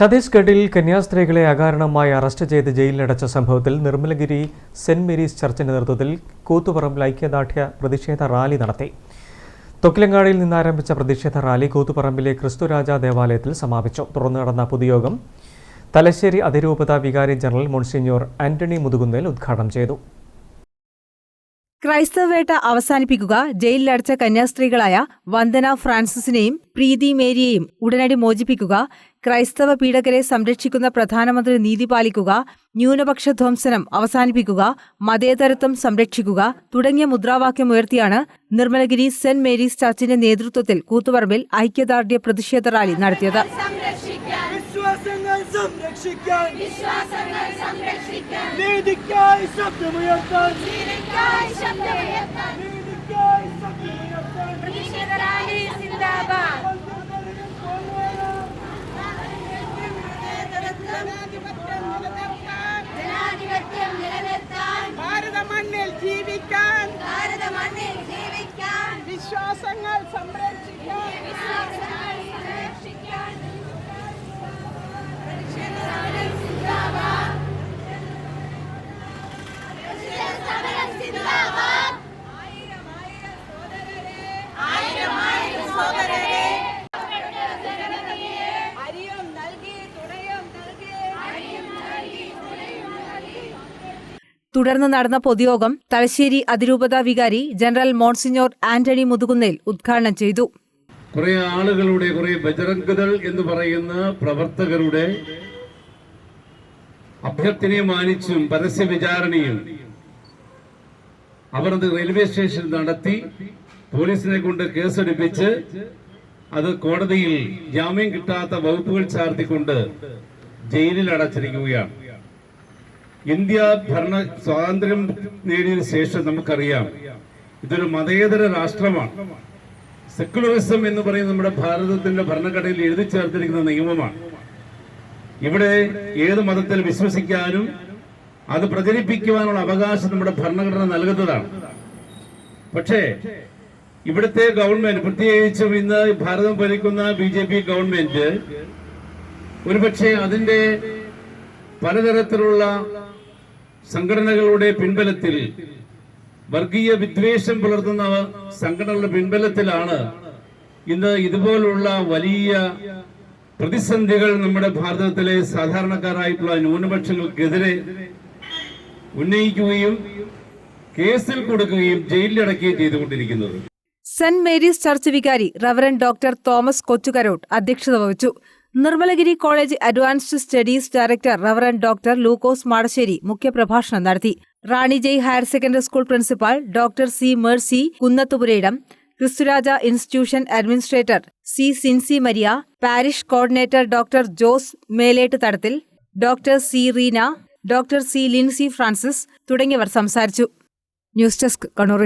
ഛത്തീസ്ഗഡിൽ കന്യാസ്ത്രീകളെ അകാരണമായി അറസ്റ്റ് ചെയ്ത് ജയിലിലടച്ച സംഭവത്തിൽ നിർമ്മലഗിരി സെന്റ് മേരീസ് ചർച്ചിന്റെ നേതൃത്വത്തിൽ കൂത്തുപറമ്പിൽ ഐക്യദാർഢ്യ പ്രതിഷേധ റാലി നടത്തി. തൊക്കിലങ്ങാടിയിൽ നിന്നാരംഭിച്ച പ്രതിഷേധ റാലി കൂത്തുപറമ്പിലെ ക്രിസ്തുരാജ ദേവാലയത്തിൽ സമാപിച്ചു. തുടർന്ന് നടന്ന പൊതുയോഗം തലശ്ശേരി അതിരൂപത വികാരി ജനറൽ മോൺസിഞ്ഞോർ ആന്റണി മുതുകുന്നേൽ ഉദ്ഘാടനം ചെയ്തു. ക്രൈസ്തവവേട്ട അവസാനിപ്പിക്കുക. ജയിലിലടച്ച കന്യാസ്ത്രീകളായ വന്ദന ഫ്രാൻസിസിനെയും പ്രീതി മേരിയെയും ഉടനടി മോചിപ്പിക്കുക. ക്രൈസ്തവ പീഡകരെ സംരക്ഷിക്കുന്ന പ്രധാനമന്ത്രി നീതി പാലിക്കുക ന്യൂനപക്ഷ ധ്വംസനം അവസാനിപ്പിക്കുക മതേതരത്വം സംരക്ഷിക്കുക തുടങ്ങിയ മുദ്രാവാക്യം ഉയർത്തിയാണ് നിർമ്മലഗിരി സെന്റ് മേരീസ് ചർച്ചിന്റെ നേതൃത്വത്തിൽ കൂത്തുപറമ്പിൽ ഐക്യദാർഢ്യ പ്രതിഷേധ റാലി നടത്തിയത്. നീതിക്കായി ശബ്ദമുയർത്താൻ നീതിക്കായി പ്രതിഷേധ റാലി സിന്ദാബാദ് ജനാധിപത്യം നിലനിർത്താൻ ഭാരത മണ്ണിൽ ജീവിക്കാൻ. ഭാരത മണ്ണിൽ ജീവിക്കാൻ. വിശ്വാസങ്ങൾ സംരക്ഷിക്കാൻ. വിശ്വാസങ്ങൾ സംരക്ഷിക്കാൻ. പ്രതിഷേധ സമരം സിന്ദാബാദ്. ആയിരം ആയിരം സോദരരെ തുടർന്ന് നടന്ന പൊതുയോഗം തലശ്ശേരി അതിരൂപതാ വികാരി ജനറൽ മോൺസിഞ്ഞോർ ആന്റണി മുതുകുന്നേൽ ഉദ്ഘാടനം ചെയ്തു. കുറെ ആളുകളുടെ കുറെ ബജറംഗതൾ എന്ന് പറയുന്ന പ്രവർത്തകരുടെ അഭ്യർത്ഥനയെ മാനിച്ചും പരസ്യ വിചാരണയും അവർ അത് റെയിൽവേ സ്റ്റേഷൻ നടത്തി. പോലീസിനെ കൊണ്ട് കേസെടുപ്പിച്ച് അത് കോടതിയിൽ ജാമ്യം കിട്ടാത്ത വകുപ്പുകൾ ചാർത്തിക്കൊണ്ട് ജയിലിൽ അടച്ചിരിക്കുകയാണ്. ഇന്ത്യ ഭരണ സ്വാതന്ത്ര്യം നേടിയതിനു ശേഷം നമുക്കറിയാം ഇതൊരു മതേതര രാഷ്ട്രമാണ്. സെക്കുലറിസം എന്ന് പറയുന്നത് നമ്മുടെ ഭാരതത്തിന്റെ ഭരണഘടനയിൽ എഴുതി ചേർത്തിരിക്കുന്ന നിയമമാണ്. ഇവിടെ ഏത് മതത്തിൽ വിശ്വസിക്കാനും അത് പ്രചരിപ്പിക്കുവാനുള്ള അവകാശം നമ്മുടെ ഭരണഘടന നൽകുന്നതാണ്. പക്ഷേ ഇവിടുത്തെ ഗവൺമെന്റ് പ്രത്യേകിച്ചും ഇന്ന് ഭാരതം ഭരിക്കുന്ന ബി ജെ പി ഗവൺമെന്റ് ഒരുപക്ഷെ അതിന്റെ പലതരത്തിലുള്ള സംഘടനകളുടെ പിൻബലത്തിൽ വർഗീയ വിദ്വേഷം പുലർത്തുന്ന സംഘടനകളുടെ പിൻബലത്തിലാണ് ഇന്ന് ഇതുപോലുള്ള വലിയ പ്രതിസന്ധികൾ നമ്മുടെ ഭാരതത്തിലെ സാധാരണക്കാരായിട്ടുള്ള ന്യൂനപക്ഷങ്ങൾക്കെതിരെ ഉന്നയിക്കുകയും കേസിൽ കൊടുക്കുകയും ജയിലിലടക്കുകയും ചെയ്തുകൊണ്ടിരിക്കുന്നത്. സെന്റ് മേരീസ് ചർച്ച് വികാരി റവറൻ ഡോക്ടർ തോമസ് കൊച്ചുകരോട്ട് അധ്യക്ഷത വഹിച്ചു. Nirmalagiri college advanced studies director reverend doctor Lukose Madassery മുഖ്യപ്രഭാഷണം നടത്തി. Rani Jai higher secondary school principal doctor C Mercy Kunnathupurayidam Kristuraja institution administrator C Sincy Maria parish coordinator doctor Jose Melettu Thadathil doctor C Reena doctor C Lincy Francis തുടങ്ങിയവർ സംസാരിച്ചു. News desk Kannur